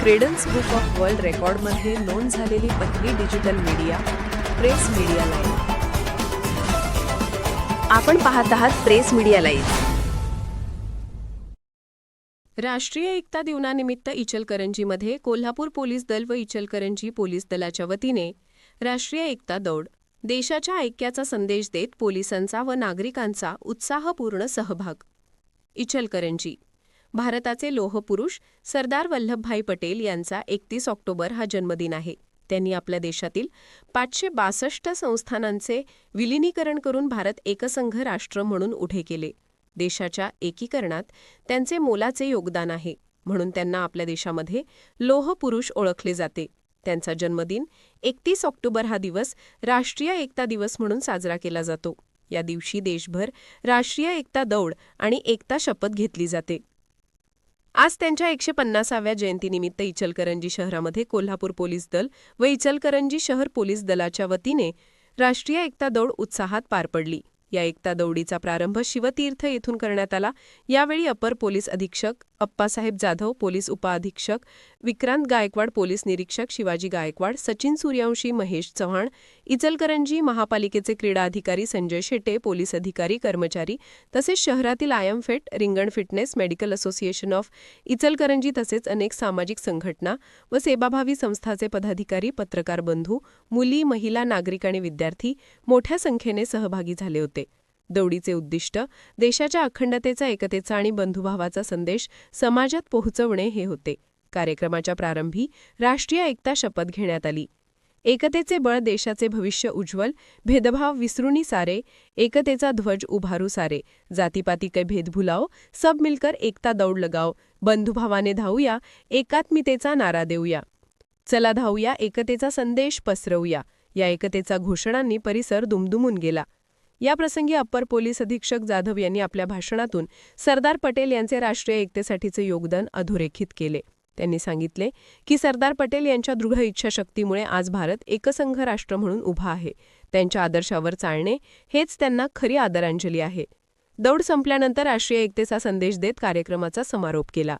Credence book of world रेकॉर्डमध्ये नोंद झालेली पहिली digital media press media live आपण पाहत आहात प्रेस मीडिया लाईव्ह राष्ट्रीय एकता दिवसानिमित्त इचलकरंजीमध्ये कोल्हापूर पोलीस दल व इचलकरंजी पोलीस दलाच्या वतीने राष्ट्रीय एकता दौड. देशाच्या ऐक्याचा संदेश देत पोलिसांचा व नागरिकांचा उत्साहपूर्ण सहभाग. इचलकरंजी भारताचे लोहपुरुष सरदार वल्लभभाई पटेल यांचा एकतीस ऑक्टोबर हा जन्मदिन आहे. त्यांनी आपल्या देशातील पाचशे बासष्ट संस्थानांचे विलिनीकरण करून भारत एकसंघ राष्ट्र म्हणून उभे केले. देशाच्या एकीकरणात त्यांचे मोलाचे योगदान आहे. म्हणून त्यांना आपल्या देशामध्ये लोहपुरुष ओळखले जाते. त्यांचा जन्मदिन एकतीस ऑक्टोबर हा दिवस राष्ट्रीय एकता दिवस म्हणून साजरा केला जातो. या दिवशी देशभर राष्ट्रीय एकता दौड आणि एकता शपथ घेतली जाते. आज त्यांच्या एकशे पन्नासाव्या जयंतीनिमित्त इचलकरंजी शहरामध्ये कोल्हापूर पोलीस दल व इचलकरंजी शहर पोलीस दलाच्या वतीने राष्ट्रीय एकता दौड उत्साहात पार पडली. या एकता दौडीचा प्रारंभ शिवतीर्थ येथून करण्यात आला. यावेळी अपर पोलीस अधीक्षक अप्पासाहेब जाधव पोलीस उपअधीक्षक विक्रांत गायकवाड पोलीस निरीक्षक शिवाजी गायकवाड सचिन सूर्यवंशी महेश चव्हाण इचलकरंजी महापालिकेचे क्रीडा अधिकारी संजय शेटे पोलीस अधिकारी कर्मचारी तसेच शहरातील आयमफेट रिंगण fitness medical association of Ichalkaranji तसेच अनेक सामाजिक संघटना व सेवाभावी संस्थाचे पदाधिकारी पत्रकार बंधू मुली महिला नागरिक आणि विद्यार्थी मोठ्या संख्येने सहभागी झाले होते. दौडीचे उद्दिष्ट देशाच्या अखंडतेचा एकतेचा आणि बंधुभावाचा संदेश समाजात पोहोचवणे हे होते. कार्यक्रमाच्या प्रारंभी राष्ट्रीय एकता शपथ घेण्यात आली. एकतेचे बळ देशाचे भविष्य उज्ज्वल भेदभाव विसरुनी सारे एकतेचा ध्वज उभारू सारे. जातीपाती कै भेद भुलाओ सब मिलकर एकता दौड लगाओ. बंधुभावाने धावूया एकात्मितेचा नारा देऊया. चला धावूया एकतेचा संदेश पसरवूया. या एकतेचा घोषणांनी परिसर दुमदुमून गेला. याप्रसंगी अप्पर पोलीस अधीक्षक जाधव यांनी आपल्या भाषणातून सरदार पटेल यांचे राष्ट्रीय एकतेसाठीचे योगदान अधोरेखित केले. त्यांनी सांगितले की सरदार पटेल यांच्या दृढ इच्छाशक्तीमुळे आज भारत एकसंघ राष्ट्र म्हणून उभा आहे. त्यांच्या आदर्शावर चालणे हेच त्यांना खरी आदरांजली आहे. दौड संपल्यानंतर राष्ट्रीय एकतेचा संदेश देत कार्यक्रमाचा समारोप केला.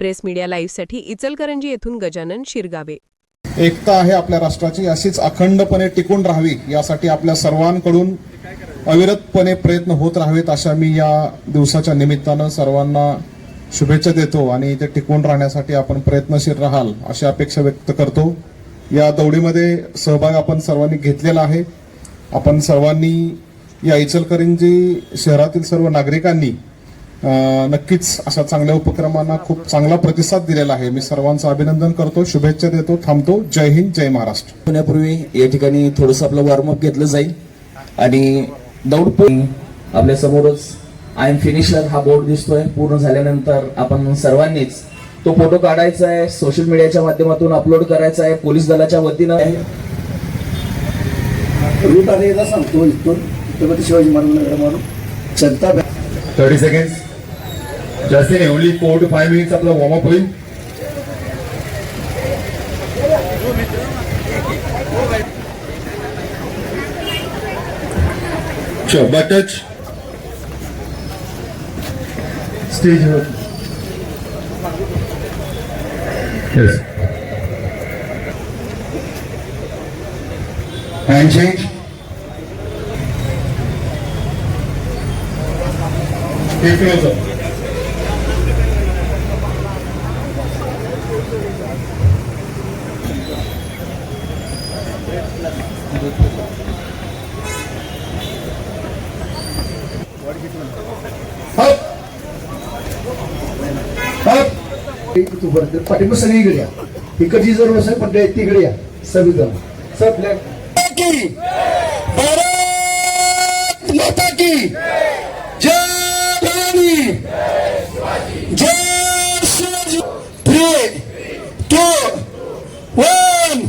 प्रेस मीडिया लाईव्हसाठी इचलकरंजी येथून गजानन शिरगावे. एकता आहे आपल्या राष्ट्राची अशीच अखंडपणे टिकून राहावी यासाठी आपल्या सर्वांकडून अविरतपणे प्रयत्न होत राहावेत अशा मी या दिवसाच्या निमित्तानं सर्वांना शुभेच्छा देतो आणि ते टिकून राहण्यासाठी आपण प्रयत्नशील राहाल अशी अपेक्षा व्यक्त करतो. या दौडीमध्ये सहभाग आपण सर्वांनी घेतलेला आहे. आपण सर्वांनी या इचलकरंजी शहरातील सर्व नागरिकांनी नक्कीच अशा चांगल्या उपक्रमांना खूप चांगला प्रतिसाद दिलेला आहे. मी सर्वांचं अभिनंदन करतो शुभेच्छा देतो थांबतो. जय हिंद जय महाराष्ट्र. होण्यापूर्वी या ठिकाणी थोडंसं आपलं वॉर्मअप घेतलं जाईल. आणि दौड पूर्ण आपल्या समोरच आय एम फिनिशर हा बोर्ड दिसतोय. पूर्ण झाल्यानंतर आपण सर्वांनीच तो फोटो काढायचा आहे. सोशल मीडियाच्या माध्यमातून अपलोड करायचा आहे. पोलीस दलाच्या वतीनं. रूट आता एकदा सांगतो इथून छत्रपती शिवाजी महाराज नगर म्हणून जनता 30 seconds. Just in only four to five minutes आपला वॉर्म अप होईल. Sure, Bhattach. Stage here. Yes. Hand change. Take closer. तू बरं पाठिंबा सगळीकडे या. इकडची जर असेल पण तिकडे या. संविधान सब भारत माता की जय भवानी। जय Shivaji. Three two one